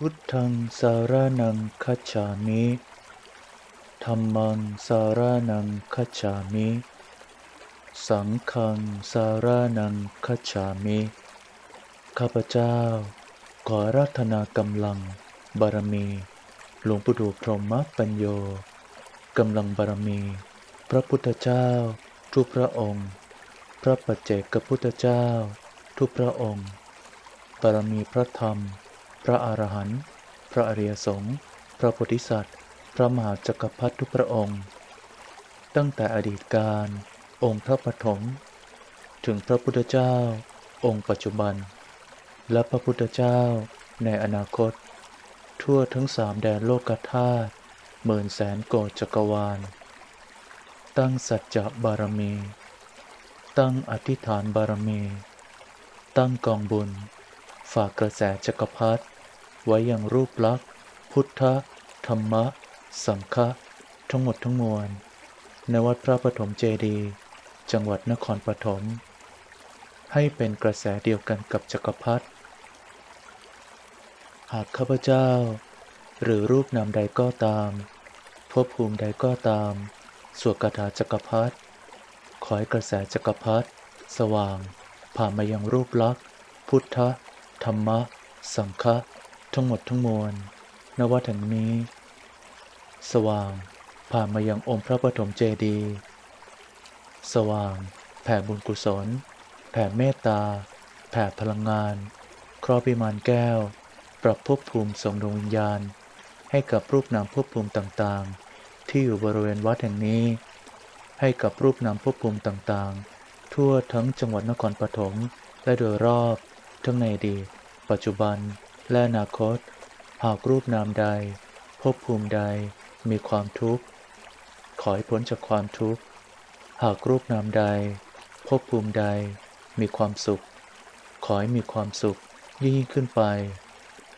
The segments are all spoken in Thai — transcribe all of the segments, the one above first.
พุทธังสารนังคัจฉามิธัมมังสารนังคัจฉามิ สังฆังสารนังคัจฉามิ ข้าพเจ้า ขอราธนากำลัง บารมี หลวงปู่ดูพรหมปัญโยกำลังบารมี พระพุทธเจ้า ทุกพระองค์ พระปัจเจกพุทธเจ้า ทุกพระองค์ บารมีพระธรรม พระอรหันต์พระอริยสงฆ์พระโพธิสัตว์ พระมหาจักรพรรดิทุกพระองค์ ตั้งแต่อดีตการ องค์พระปฐมถึงพระพุทธเจ้า องค์ปัจจุบัน และพระพุทธเจ้าในอนาคต ทั่วทั้งสามแดนโลกธาตุหมื่นแสนโกฏจักรวาล ตั้งสัจจะบารมี ตั้งอธิษฐานบารมี ตั้งกองบุญ ฝากกระแสจักรพรรดิ ไว้อย่างรูปลักษณ์พุทธธรรมะ สังฆะทั้งหมดทั้งมวลในวัดพระปฐมเจดีย์จังหวัดนครปฐมให้เป็นกระแสเดียวกันกับจักรพรรดิหากข้าพเจ้า หรือรูปนามใดก็ตามภพภูมิใดก็ตาม สวดคาถาจักรพรรดิขอให้กระแสจักรพรรดิสว่าง ผ่านมายังรูปลักษณ์ พุทธ ธรรมะ สังฆะ ทั้งหมดทั้งมวลนวัดแห่งนี้ สว่างผ่านมายังองค์พระปฐมเจดีย์สว่าง แผ่บุญกุศล แผ่เมตตา แผ่พลังงาน ครอบพิมานแก้ว ปรับภพภูมิส่งดวงวิญญาณ ให้กับรูปนามภพภูมิต่างๆ ที่อยู่บริเวณวัดแห่งนี้ ให้กับรูปนามภพภูมิต่างๆ ทั่วทั้งจังหวัดนครปฐมและโดยรอบ ทั้งในอดีตปัจจุบัน และอนาคต หากรูปนามใดภพภูมิใดมีความทุกข์ ขอให้พ้นจากความทุกข์ หากรูปนามใดภพภูมิใดมีความสุข ขอให้มีความสุขยิ่งยิ่งขึ้นไป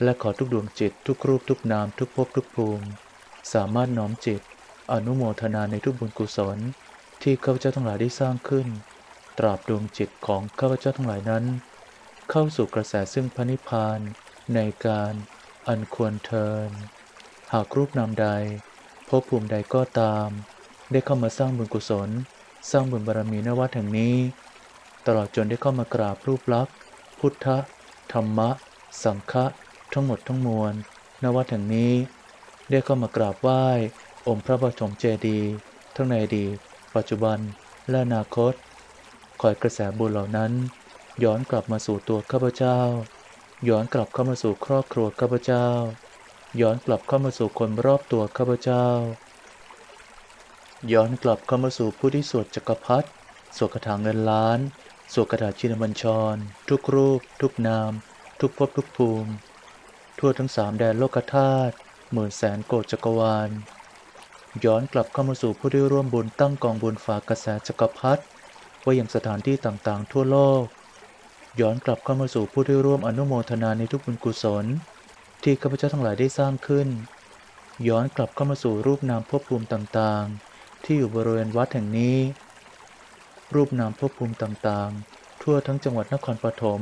และขอทุกดวงจิตทุกรูปทุกนามทุกภพทุกภูมิ สามารถน้อมจิต อนุโมทนาในทุกบุญกุศล ที่ข้าพเจ้าทั้งหลายได้สร้างขึ้น ตราบดวงจิตของข้าพเจ้าทั้งหลายนั้น เข้าสู่กระแสซึ่งพระนิพพาน ในการอันควรเทิน หากรูปนามใดภพภูมิใดก็ตาม ได้เข้ามาสร้างบุญกุศล สร้างบุญบารมีนวัดแห่งนี้ ตลอดจนได้เข้ามากราบรูปลักษณ์พุทธธรรมะ สังฆะทั้งหมดทั้งมวลนวัดแห่งนี้ ได้เข้ามากราบไหว้ องค์พระปฐมเจดีย์ทั้งในอดีตปัจจุบันและอนาคตขอให้กระแสบุญเหล่านั้น ย้อนกลับมาสู่ตัวข้าพเจ้า ย้อนกลับเข้ามาสู่ครอบครัวข้าพเจ้า ย้อนกลับเข้ามาสู่คนรอบตัวข้าพเจ้า ย้อนกลับเข้ามาสู่ผู้ที่สวดจักรพรรดิสวดคาถาเงินล้าน สวดคาถาชินบัญชร ทุกรูป ทุกนาม ทุกภพทุกภูมิ ทั่วทั้งสามแดนโลกธาตุหมื่นแสนโกฏจักรวาล ย้อนกลับเข้ามาสู่ผู้ที่ร่วมบุญตั้งกองบุญฝากกระแสจักรพรรดิไว้ยังสถานที่ต่างๆ ทั่วโลก ย้อนกลับเข้ามาสู่ผู้ที่ร่วมอนุโมทนาในทุกบุญกุศล ที่ข้าพเจ้าทั้งหลายได้สร้างขึ้น ย้อนกลับเข้ามาสู่รูปนามภพภูมิต่างๆ ที่อยู่บริเวณวัดแห่งนี้ รูปนามภพภูมิต่างๆ ทั่วทั้งจังหวัดนครปฐม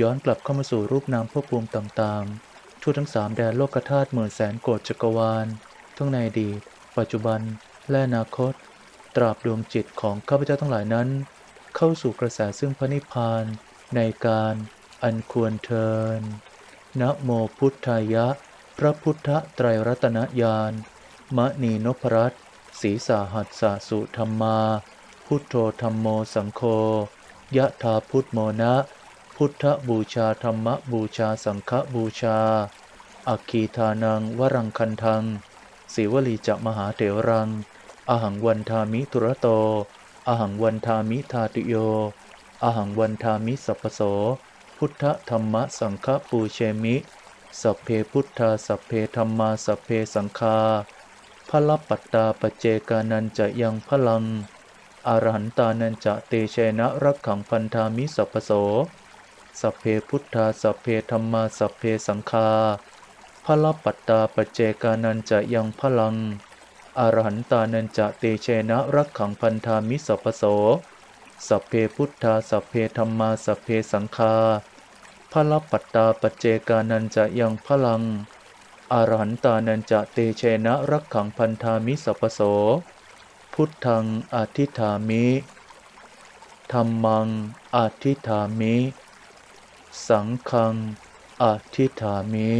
ย้อนกลับเข้ามาสู่รูปนามภพภูมิต่างๆ ทั่วทั้งสามแดนโลกธาตุหมื่นแสนโกฏจักรวาล ทั้งในอดีตปัจจุบันและอนาคต ตราบดวงจิตของข้าพเจ้าทั้งหลายนั้น เข้าสู่กระแสซึ่งพระนิพพานในการอันควรเทินนะโมพุทธายะ พระพุทธไตรรัตนญาณมณีนพรัตน์ศีสาหัสสะสุธรรมา พุทโธธรรมโมสังโฆยะธาพุทโมนะ พุทธบูชาธรรมบูชาสังฆบูชา อัคคีทานังวรังคันทังศิวลีจะมหาเถรัง อหังวันทามิทุระโต อหังวันทามิทาติโย อหังวันทามิสัพโส พุทธธรรมสังฆปูเชมิ สัพเพพุทธาสัพเพธรรมาสัพเพสังฆาพระปัตตาปเจกานันจะยังพลัง อรหันตานันจะเตเชนะรักขังพันธามิสัพโส สัพเพพุทธาสัพเพธรรมาสัพเพสังฆาพระปัตตาปเจกานันจะยังพลัง อรหันตานันจะเตเชนะรักขังพันธามิสัพโส สัพเพพุทธาสัพเพธรรมาสัพเพสังฆาพลปัตตาปเจกานันจะยังพลัง อรหันตานันจะเตเชนะรักขังพันธามิสัพโส พุทธังอธิฐามิธรรมังอธิฐามิ สังฆังอธิฐามิ